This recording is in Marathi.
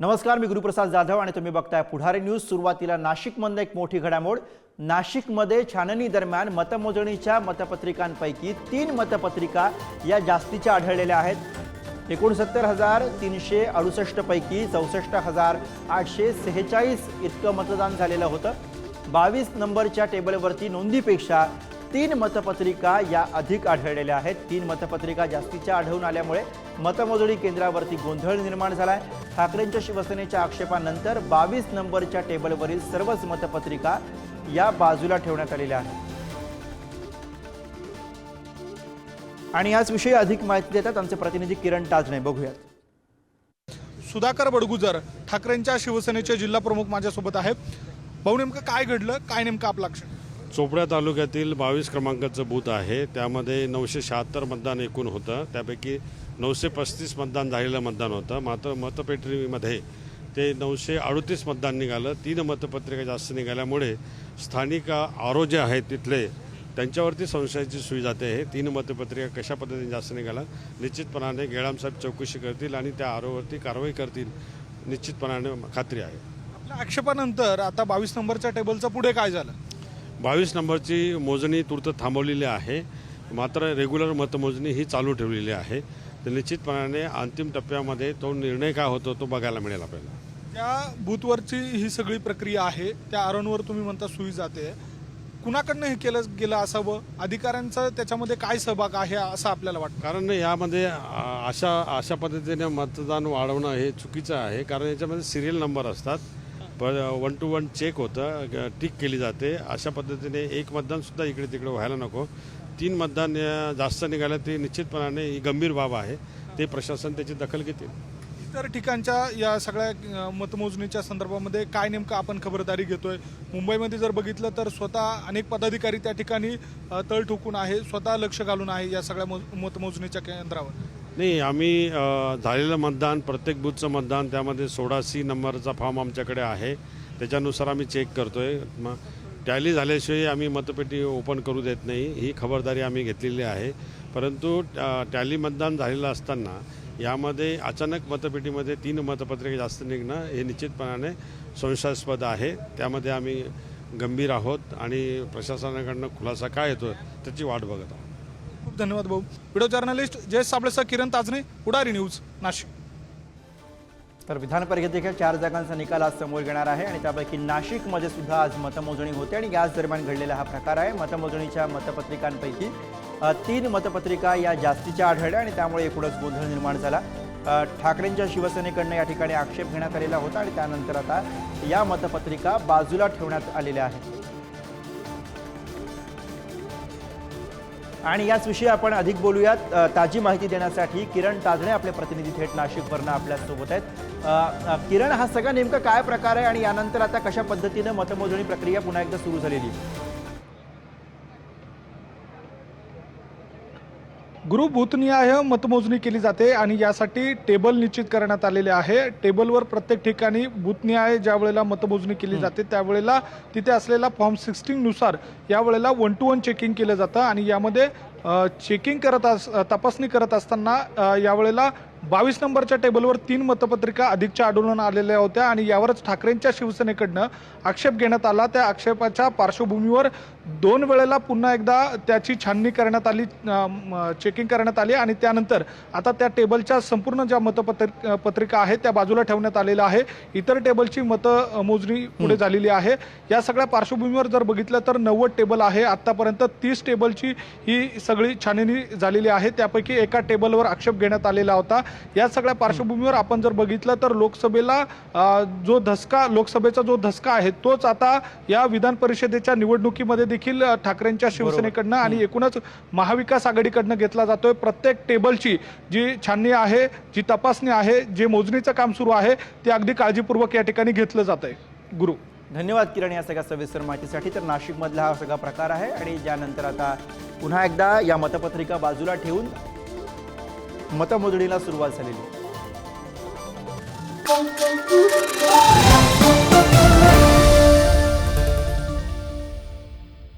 नमस्कार मी गुरुप्रसाद जाधव आणि तुम्ही बघताय पुढारी न्यूज. सुरुवातीला नाशिकमधनं एक मोठी घडामोड. नाशिकमध्ये छाननी दरम्यान मतमोजणीच्या मतपत्रिकांपैकी तीन मतपत्रिका या जास्तीच्या आढळलेल्या आहेत. एकोणसत्तर हजार तीनशे अडुसष्ट पैकी चौसष्ट हजार आठशे सेहेचाळीस इतकं मतदान झालेलं होतं. बावीस नंबरच्या टेबलवरती नोंदीपेक्षा तीन मतपत्रिका या अधिक आढळलेल्या आहेत. तीन मतपत्रिका जास्तीच्या आढळून आल्यामुळे मतमोजणी केंद्रावरती गोंधळ निर्माण झालाय. ठाकरेंच्या शिवसेनेच्या आक्षेपानंतर बावीस नंबरच्या टेबलवरील सर्वच मतपत्रिका या बाजूला ठेवण्यात आलेल्या आहेत. आणि याचविषयी अधिक माहिती देतात आमचे प्रतिनिधी किरण टाजणे बघूयात. सुधाकर बडगुजर ठाकरेंच्या शिवसेनेचे जिल्हा प्रमुख माझ्यासोबत आहे भाऊ नेमकं काय घडलं? काय नेमकं आपला लक्ष चोपड्या तालुक्यातील बावीस क्रमांकाचं बूथ आहे. त्यामध्ये नऊशे शहात्तर मतदान एकूण होतं. त्यापैकी नऊशे पस्तीस मतदान झालेलं मतदान होतं. मात्र मतपेटीमध्ये ते नऊशे अडतीस मतदान निघालं. तीन मतपत्रिका जास्त निघाल्यामुळे स्थानिक आरो जे आहेत तिथले त्यांच्यावरती संशयाची सुई जाते. आहे तीन मतपत्रिका कशा पद्धतीने जास्त निघाला निश्चितपणाने गेळामसाहेब चौकशी करतील आणि त्या आरोवरती कारवाई करतील निश्चितपणाने खात्री आहे. आपल्या आक्षेपानंतर आता बावीस नंबरच्या टेबलचं पुढे काय झालं? बावीस नंबरची मोजणी तूर्त थांबवलेली आहे. मात्र रेग्युलर मतमोजणी ही चालू ठेवलेली आहे. तर निश्चितपणाने अंतिम टप्प्यामध्ये तो निर्णय काय होतो तो बघायला मिळेल आपल्याला. त्या बूथवरची ही सगळी प्रक्रिया आहे त्या आरोनवर तुम्ही म्हणता सुई जाते. कुणाकडनं हे केलं गेलं असावं? अधिकाऱ्यांचा त्याच्यामध्ये काय सहभाग आहे असं आपल्याला वाटतं? कारण यामध्ये अशा अशा पद्धतीने मतदान वाढवणं हे चुकीचं आहे. कारण याच्यामध्ये सिरियल नंबर असतात. वन टू वन चेक होतं टिक केली जाते. अशा पद्धतीने एक मतदानसुद्धा इकडे तिकडे व्हायला नको. तीन मतदान जास्त निघालं ते निश्चितपणाने ही गंभीर बाब आहे. ते प्रशासन त्याची दखल घेतील. इतर ठिकाणच्या या सगळ्या मतमोजणीच्या संदर्भामध्ये काय नेमकं आपण खबरदारी घेतोय? मुंबईमध्ये जर बघितलं तर स्वतः अनेक पदाधिकारी त्या ठिकाणी तळ ठोकून आहे स्वतः लक्ष घालून आहे या सगळ्या मतमोजणीच्या केंद्रावर. नाही आम्ही झालेलं मतदान प्रत्येक बूथचं मतदान त्यामध्ये सोळा सी नंबरचा फॉर्म आमच्याकडे आहे. त्याच्यानुसार आम्ही चेक करतोय. मग टॅली झाल्याशिवाय आम्ही मतपेटी ओपन करू देत नाही. ही खबरदारी आम्ही घेतलेली आहे. परंतु टॅली मतदान झालेलं असताना यामध्ये अचानक मतपेटीमध्ये तीन मतपत्रिके जास्त निघणं हे निश्चितपणाने संशयास्पद आहे. त्यामध्ये आम्ही गंभीर आहोत आणि प्रशासनाकडनं खुलासा काय येतो त्याची वाट बघत आहोत. खूप धन्यवाद भाऊ. व्हिडिओ जर्नलिस्ट जयेश साबळेसह किरण ताजने उडारी न्यूज नाशिक. तर विधान परिषदेच्या चार जागांचा निकाल आज समोर येणार आहे आणि त्यापैकी नाशिकमध्ये सुद्धा आज मतमोजणी होते आणि याच दरम्यान घडलेला हा प्रकार आहे. मतमोजणीच्या मतपत्रिकांपैकी तीन मतपत्रिका या जास्तीच्या आढळल्या आणि त्यामुळे एकूणच गोंधळ निर्माण झाला. ठाकरेंच्या शिवसेनेकडनं या ठिकाणी आक्षेप घेण्यात आलेला होता आणि त्यानंतर आता या मतपत्रिका बाजूला ठेवण्यात आलेल्या आहेत. आणि याच विषयी आपण अधिक बोलूयात. ताजी माहिती देण्यासाठी किरण ताजणे आपले प्रतिनिधी थेट नाशिकवरनं आपल्यासोबत आहेत. किरण हा सगळा नेमका काय प्रकार आहे आणि यानंतर आता कशा पद्धतीनं मतमोजणी प्रक्रिया पुन्हा एकदा सुरू झालेली गुरु बूथनिहाय मतमोजणी केली जाते आणि यासाठी टेबल निश्चित करण्यात आलेले आहे. टेबलवर प्रत्येक ठिकाणी बूथनिहाय ज्या वेळेला मतमोजणी केली जाते त्यावेळेला तिथे असलेला फॉर्म सिक्स्टीन नुसार यावेळेला वन टू वन चेकिंग केलं जातं आणि यामध्ये चेकिंग करत अस तपासणी करत असताना यावेळेला बावीस नंबरच्या टेबलवर तीन मतपत्रिका अधिकच्या आढळून आलेल्या होत्या आणि यावरच ठाकरेंच्या शिवसेनेकडनं आक्षेप घेण्यात आला. त्या आक्षेपाच्या पार्श्वभूमीवर दोन वेळेला पुन्हा एकदा त्याची छाननी करण्यात आली चेकिंग करण्यात आली आणि त्यानंतर आता त्या टेबलच्या संपूर्ण ज्या मतपत्र पत्रिका आहेत त्या बाजूला ठेवण्यात आलेल्या आहे. इतर टेबलची मतमोजणी पुढे झालेली आहे. या सगळ्या पार्श्वभूमीवर जर बघितलं तर नव्वद टेबल आहे. आतापर्यंत तीस टेबलची ही सगळी छाननी झालेली आहे. त्यापैकी एका टेबलवर आक्षेप घेण्यात आलेला होता. या सगळ्या पार्श्वभूमीवर आपण जर बघितलं तर लोकसभेला जो धसका लोकसभेचा जो धसका आहे तोच आता या विधान परिषदेच्या निवडणुकीमध्ये देखील ठाकरेंच्या शिवसेनेकडनं आणि एकूणच महाविकास आघाडीकडनं घेतला जातोय. प्रत्येक टेबलची जी छाननी आहे जी तपासणी आहे जे मोजणीचं काम सुरू आहे ते अगदी काळजीपूर्वक या ठिकाणी घेतलं जात आहे गुरु. धन्यवाद किरण या सगळ्या सविस्तर माहितीसाठी. तर नाशिकमधला हा सगळा प्रकार आहे आणि ज्यानंतर आता पुन्हा एकदा या मतपत्रिका बाजूला ठेवून मतमोजणीला सुरुवात झालेली आहे.